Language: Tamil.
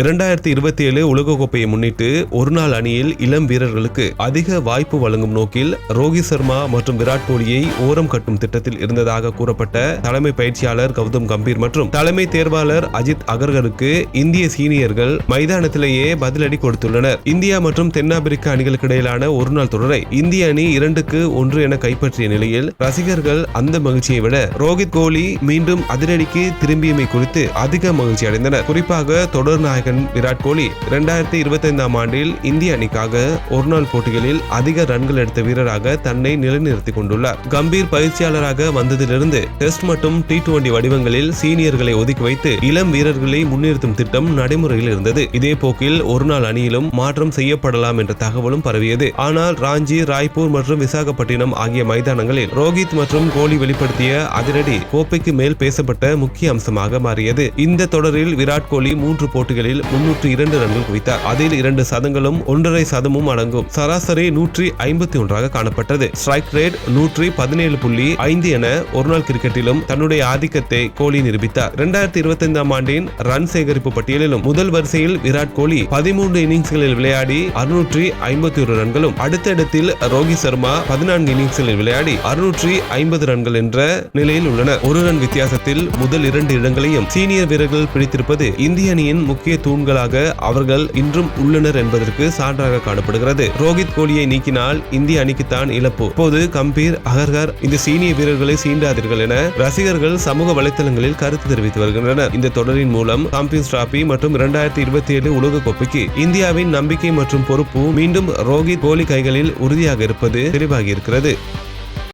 இரண்டாயிரத்தி இருபத்தி ஏழு உலகக்கோப்பையை முன்னிட்டு ஒருநாள் அணியில் இளம் வீரர்களுக்கு அதிக வாய்ப்பு வழங்கும் நோக்கில் ரோஹித் சர்மா மற்றும் விராட் கோலியை ஓரம் கட்டும் திட்டத்தில் இருந்ததாக கூறப்பட்ட தலைமை பயிற்சியாளர் கௌதம் கம்பீர் மற்றும் தலைமை தேர்வாளர் அஜித் அகர்கருக்கு இந்திய சீனியர்கள் மைதானத்திலேயே பதிலடி கொடுத்துள்ளனர். இந்தியா மற்றும் தென்னாப்பிரிக்க அணிகளுக்கு இடையிலான ஒருநாள் தொடரை இந்திய அணி இரண்டுக்கு ஒன்று என கைப்பற்றிய நிலையில் ரசிகர்கள் அந்த மகிழ்ச்சியை விட ரோஹித் கோலி மீண்டும் அதிரடிக்கு திரும்பியமை குறித்து அதிக மகிழ்ச்சி அடைந்தனர் குறிப்பாக தொடர் நாயகன் நாயகன் விராட் கோலி இரண்டாயிரத்தி இருபத்தி ஐந்தாம் ஆண்டில் இந்திய அணிக்காக ஒருநாள் போட்டிகளில் அதிக ரன்கள் எடுத்த வீரராக தன்னை நிலைநிறுத்திக் கொண்டுள்ளார். கம்பீர் பயிற்சியாளராக வந்ததிலிருந்து டெஸ்ட் மற்றும் டி டுவெண்டி வடிவங்களில் சீனியர்களை ஒதுக்கி வைத்து இளம் வீரர்களை முன்னிறுத்தும் திட்டம் நடைமுறையில் இருந்தது. இதே போக்கில் ஒருநாள் அணியிலும் மாற்றம் செய்யப்படலாம் என்ற தகவலும் பரவியது. ஆனால் ராஞ்சி ராய்ப்பூர் மற்றும் விசாகப்பட்டினம் ஆகிய மைதானங்களில் ரோஹித் மற்றும் கோலி வெளிப்படுத்திய அதிரடி கோப்பைக்கு மேல் பேசப்பட்ட முக்கிய அம்சமாக மாறியது. இந்த தொடரில் விராட் கோலி மூன்று போட்டிகளில் ஓவரில் முன்னூற்று இரண்டு ரன்கள் குவித்தார். அதில் இரண்டு சதங்களும் ஒன்றரை சதமும் அடங்கும். சராசரி நூற்றி ஐம்பத்தி ஒன்றாக காணப்பட்டது. ஸ்ட்ரைக் ரேட் நூற்றி பதினேழு புள்ளி ஐந்து என ஒருநாள் கிரிக்கெட்டிலும் தன்னுடைய ஆதிக்கத்தை கோலி நிரூபித்தார். இரண்டாயிரத்தி இருபத்தி ஐந்தாம் ஆண்டின் ரன் சேகரிப்பு பட்டியலிலும் முதல் வரிசையில் விராட் கோலி பதிமூன்று இன்னிங்ஸ்களில் விளையாடி அறுநூற்றி ஐம்பத்தி ஒரு ரன்களும் அடுத்த இடத்தில் ரோஹித் சர்மா பதினான்கு இன்னிங்ஸ்களில் விளையாடி அறுநூற்றி ஐம்பது ரன்கள் என்ற நிலையில் உள்ளனர். ஒரு ரன் வித்தியாசத்தில் முதல் இரண்டு இடங்களையும் சீனியர் வீரர்கள் பிடித்திருப்பது இந்திய அணியின் முக்கிய தூண்களாக அவர்கள் இன்றும் உள்ளனர் என்பதற்கு சான்றாக காணப்படுகிறது. ரோஹித் கோலியை நீக்கினால் இந்திய அணிக்குத்தான் இழப்பு. இப்போது கம்பீர் அகர்கர் இந்த சீனிய வீரர்களை சீண்டாதீர்கள் என ரசிகர்கள் சமூக வலைத்தளங்களில் கருத்து தெரிவித்து வருகின்றனர். இந்த தொடரின் மூலம் சாம்பியன்ஸ் டிராபி மற்றும் இரண்டாயிரத்தி இருபத்தி ஏழு உலக கோப்பைக்கு இந்தியாவின் நம்பிக்கை மற்றும் பொறுப்பு மீண்டும் ரோஹித் கோலி கைகளில் உறுதியாக இருப்பது தெளிவாகியிருக்கிறது